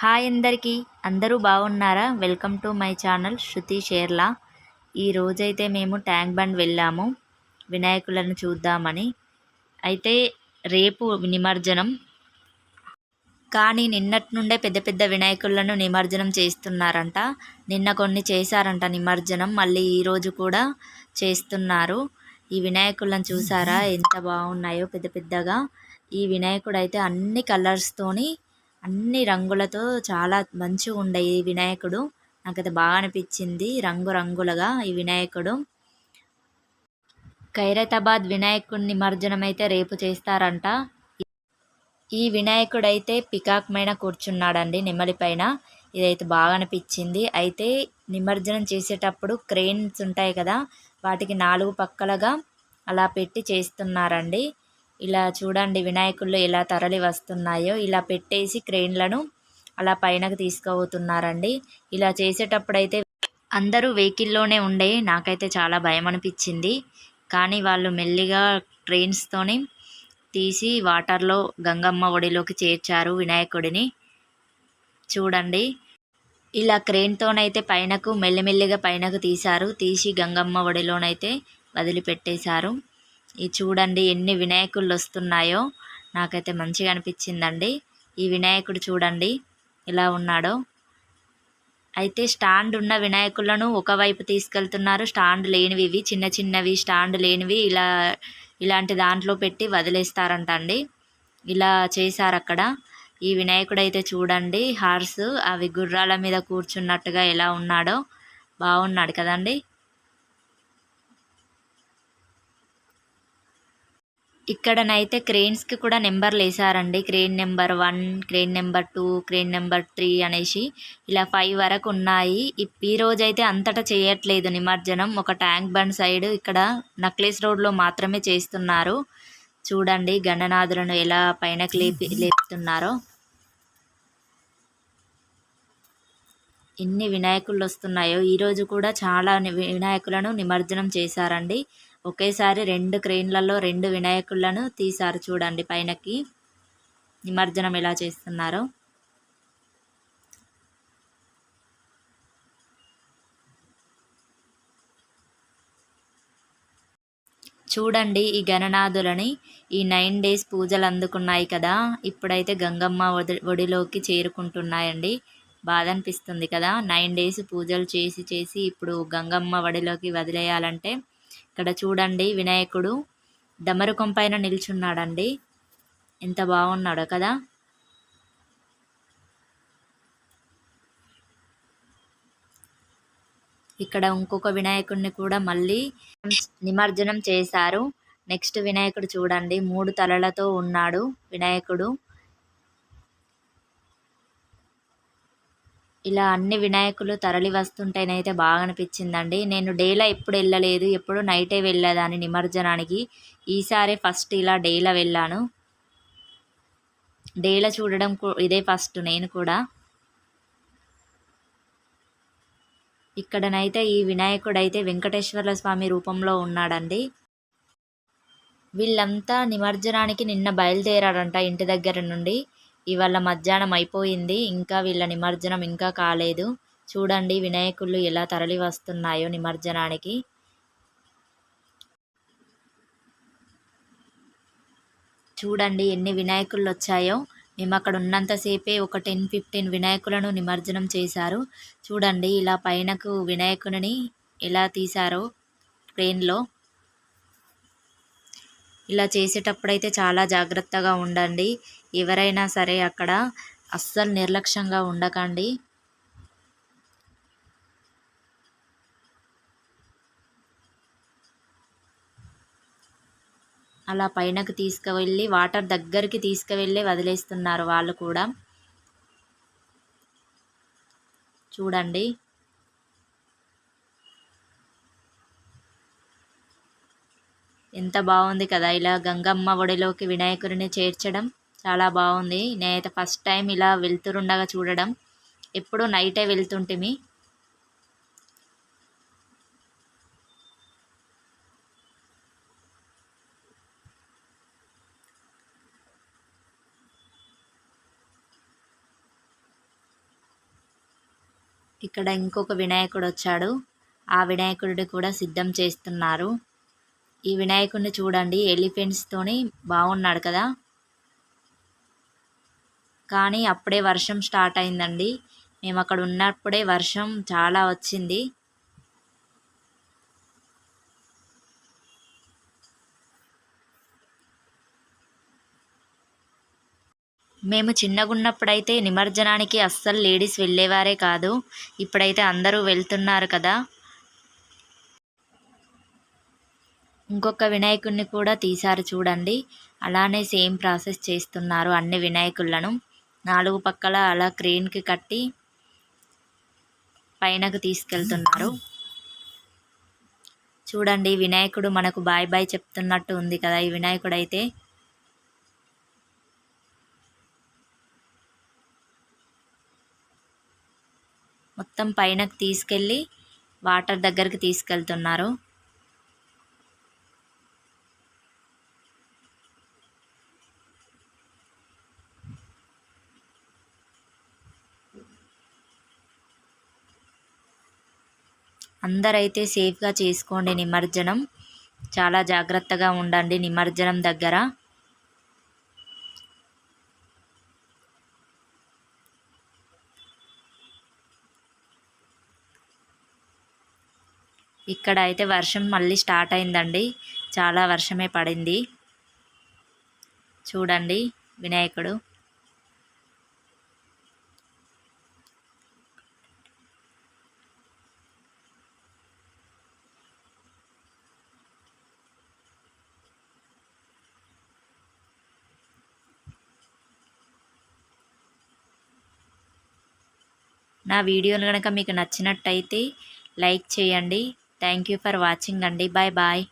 Hi అందరికీ. అందరూ బాగున్నారా? Welcome to my channel Shruti షేర్లా. ఈ రోజైతే మేము ట్యాంక్ బండ్ వెళ్ళాము. వినాయకులను చూద్దామని. అయితే రేపు నిమజ్జనం. కానీ నిన్నటి నుండే పెద్ద పెద్ద వినాయకులను నిమజ్జనం చేస్తున్నారంట. నిన్న కొన్ని చేశారంట నిమజ్జనం. మళ్ళీ ఈరోజు కూడా చేస్తున్నారు. ఈ వినాయకులను చూసారా? ఎంత బాగున్నాయో పెద్ద పెద్దగా. ఈ వినాయకుడు అయితే అన్ని కలర్స్తోని అన్ని రంగులతో చాలా మంచిగా ఉండే ఈ వినాయకుడు. నాకైతే బాగా అనిపించింది. రంగు రంగులుగా ఈ వినాయకుడు. ఖైరతాబాద్ వినాయకుడి నిమజ్జనం అయితే రేపు చేస్తారంట. ఈ వినాయకుడు అయితే పికాక్ పైన కూర్చున్నాడండి నెమలి పైన. ఇదైతే బాగా అనిపించింది. అయితే నిమజ్జనం చేసేటప్పుడు క్రెయిన్స్ ఉంటాయి కదా వాటికి నాలుగు పక్కలుగా అలా పెట్టి చేస్తున్నారండి. ఇలా చూడండి వినాయకుళ్ళు ఎలా తరలి వస్తున్నాయో. ఇలా పెట్టేసి క్రెయిన్లను అలా పైనకు తీసుకుపోతున్నారండి. ఇలా చేసేటప్పుడైతే అందరూ వెహికల్లోనే ఉండే నాకైతే చాలా భయం అనిపించింది. కానీ వాళ్ళు మెల్లిగా ట్రైన్స్తోని తీసి వాటర్లో గంగమ్మ ఒడిలోకి చేర్చారు వినాయకుడిని. చూడండి. ఇలా క్రెయిన్తోనైతే పైనకు మెల్లిమెల్లిగా పైనకు తీశారు. తీసి గంగమ్మ ఒడిలోనైతే వదిలిపెట్టేశారు. ఇది చూడండి ఎన్ని వినాయకుళ్ళు వస్తున్నాయో నాకైతే మంచిగా అనిపించిందండి. ఈ వినాయకుడు చూడండి ఎలా ఉన్నాడో. అయితే స్టాండ్ ఉన్న వినాయకులను ఒకవైపు తీసుకెళ్తున్నారు. స్టాండ్ లేనివి ఇవి చిన్న చిన్నవి స్టాండ్ లేనివి ఇలా ఇలాంటి దాంట్లో పెట్టి వదిలేస్తారంట అండి ఇలా చేశారు అక్కడ ఈ వినాయకుడు అయితే చూడండి హార్స్ అవి గుర్రాల మీద కూర్చున్నట్టుగా ఎలా ఉన్నాడో. బాగున్నాడు కదండి. ఇక్కడనైతే క్రెయిన్స్కి కూడా నెంబర్లు వేసారండి crane number one crane number two crane number three అనేసి ఇలా ఫైవ్ వరకు ఉన్నాయి. ఈ రోజైతే అంతటా చేయట్లేదు నిమజ్జనం. ఒక ట్యాంక్ బండ్ సైడ్ ఇక్కడ నక్లెస్ రోడ్లో మాత్రమే చేస్తున్నారు. చూడండి గణనాథులను ఎలా పైనకు లేపి లేపుతున్నారో. ఎన్ని వినాయకులు వస్తున్నాయో. ఈరోజు కూడా చాలా వినాయకులను నిమజ్జనం చేశారండి. ఒకేసారి రెండు క్రెయిన్లలో రెండు వినాయకులను తీశారు చూడండి పైనకి. నిమజ్జనం ఎలా చేస్తున్నారో. చూడండి ఈ గణనాథులని ఈ నైన్ డేస్ పూజలు అందుకున్నాయి కదా. ఇప్పుడైతే గంగమ్మ ఒడిలోకి చేరుకుంటున్నాయండి. బాధ అనిపిస్తుంది కదా. నైన్ డేస్ పూజలు చేసి చేసి ఇప్పుడు గంగమ్మ ఒడిలోకి వదిలేయాలంటే ఇక్కడ చూడండి వినాయకుడు. డమరుకం పైన నిల్చున్నాడండి. ఎంత బాగున్నాడో కదా. ఇక్కడ ఇంకొక వినాయకుడిని కూడా మళ్ళీ నిమజ్జనం చేశారు. నెక్స్ట్ వినాయకుడు చూడండి. మూడు తలలతో ఉన్నాడు వినాయకుడు. ఇలా అన్ని వినాయకులు తరలి వస్తుంటేనైతే బాగా అనిపించిందండి నేను డేలా ఎప్పుడు వెళ్ళలేదు. ఎప్పుడు నైటే వెళ్ళేదాన్ని నిమజ్జనానికి. ఈసారి ఫస్ట్ ఇలా డేలా వెళ్ళాను. డేలా చూడడం ఇదే ఫస్ట్ నేను కూడా. ఇక్కడనైతే ఈ వినాయకుడు అయితే వెంకటేశ్వర స్వామి రూపంలో ఉన్నాడండి. వీళ్ళంతా నిమజ్జనానికి నిన్న బయలుదేరాడంట ఇంటి దగ్గర నుండి. ఇవాళ మధ్యాహ్నం అయిపోయింది. ఇంకా వీళ్ళ నిమజ్జనం ఇంకా కాలేదు. చూడండి వినాయకుళ్ళు ఎలా తరలి వస్తున్నాయో నిమజ్జనానికి. చూడండి ఎన్ని వినాయకుళ్ళు వచ్చాయో. మేము అక్కడ ఉన్నంతసేపే ఒక టెన్ ఫిఫ్టీన్ వినాయకులను నిమజ్జనం చేశారు. చూడండి ఇలా పైనకు వినాయకుని ఎలా తీశారో. ట్రైన్లో ఇలా చేసేటప్పుడైతే చాలా జాగ్రత్తగా ఉండండి. ఎవరైనా సరే అక్కడ అస్సలు నిర్లక్ష్యంగా ఉండకండి. అలా పైనకు తీసుకువెళ్ళి వాటర్ దగ్గరికి తీసుకువెళ్ళి వదిలేస్తున్నారు వాళ్ళు కూడా. చూడండి. ఎంత బాగుంది కదా ఇలా గంగమ్మ ఒడిలోకి వినాయకుడిని చేర్చడం. చాలా బాగుంది. నేనైతే ఫస్ట్ టైం ఇలా వెళ్తురుండగా చూడడం. ఎప్పుడు నైటే వెళ్తుంటిమి. ఇక్కడ ఇంకొక వినాయకుడు వచ్చాడు ఆ వినాయకుడిని కూడా సిద్ధం చేస్తున్నారు. ఈ వినాయకుడిని చూడండి. ఎలిఫెంట్స్తోని బాగున్నాడు కదా. కానీ అప్పుడే వర్షం స్టార్ట్ అయిందండి. మేము అక్కడ ఉన్నప్పుడే వర్షం చాలా వచ్చింది. మేము చిన్నగా ఉన్నప్పుడైతే నిమజ్జనానికి అస్సలు లేడీస్ వెళ్ళేవారే కాదు. ఇప్పుడైతే అందరూ వెళ్తున్నారు కదా. ఇంకొక వినాయకుడిని కూడా తీశారు చూడండి. అలానే సేమ్ ప్రాసెస్ చేస్తున్నారు అన్ని వినాయకులను నాలుగు పక్కల అలా క్రెయిన్కి కట్టి పైనకు తీసుకెళ్తున్నారు. చూడండి వినాయకుడు మనకు బాయ్ బాయ్ చెప్తున్నట్టు ఉంది కదా ఈ వినాయకుడు అయితే మొత్తం పైనకు తీసుకెళ్ళి వాటర్ దగ్గరికి తీసుకెళ్తున్నారు. అందరైతే సేఫ్గా చేసుకోండి నిమజ్జనం. చాలా జాగ్రత్తగా ఉండండి నిమజ్జనం దగ్గర. ఇక్కడ అయితే వర్షం మళ్ళీ స్టార్ట్ అయిందండి. చాలా వర్షమే పడింది. చూడండి వినాయకుడు. నా వీడియోలు కనుక మీకు నచ్చినట్టయితే లైక్ చేయండి. థ్యాంక్ యూ ఫర్ వాచింగ్ అండి. Bye bye